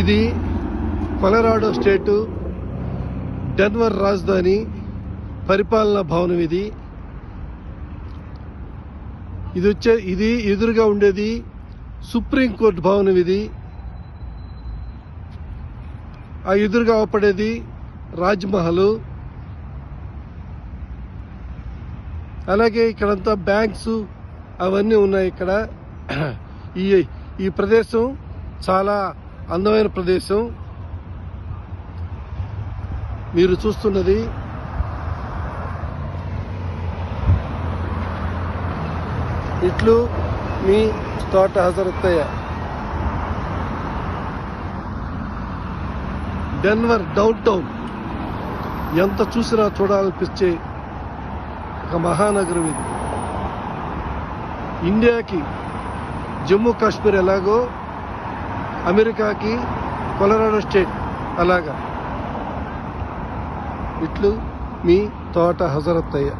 ఇది కొలరాడో స్టేటు డెన్వర్ రాజధాని పరిపాలనా భవనం ఇది. ఇది వచ్చే ఇది ఎదురుగా ఉండేది సుప్రీంకోర్టు భవనం ఇది. ఆ ఎదురుగా అవపడేది రాజ్మహల్. అలాగే ఇక్కడంతా బ్యాంక్స్ అవన్నీ ఉన్నాయి ఇక్కడ. ఈ ఈ ప్రదేశం చాలా అందమైన ప్రదేశం. మీరు చూస్తున్నది ఇట్లు మీ తోట హజరత్తయ్య. Denver down town. ఎంత చూసినా చూడాలనిపించే ఒక మహానగరం ఇది. ఇండియాకి జమ్మూ కాశ్మీర్ ఎలాగో అమెరికాకి కొలరాడో స్టేట్. అలాగా. ఇట్లు మీ తోట హజరత్తయ్య.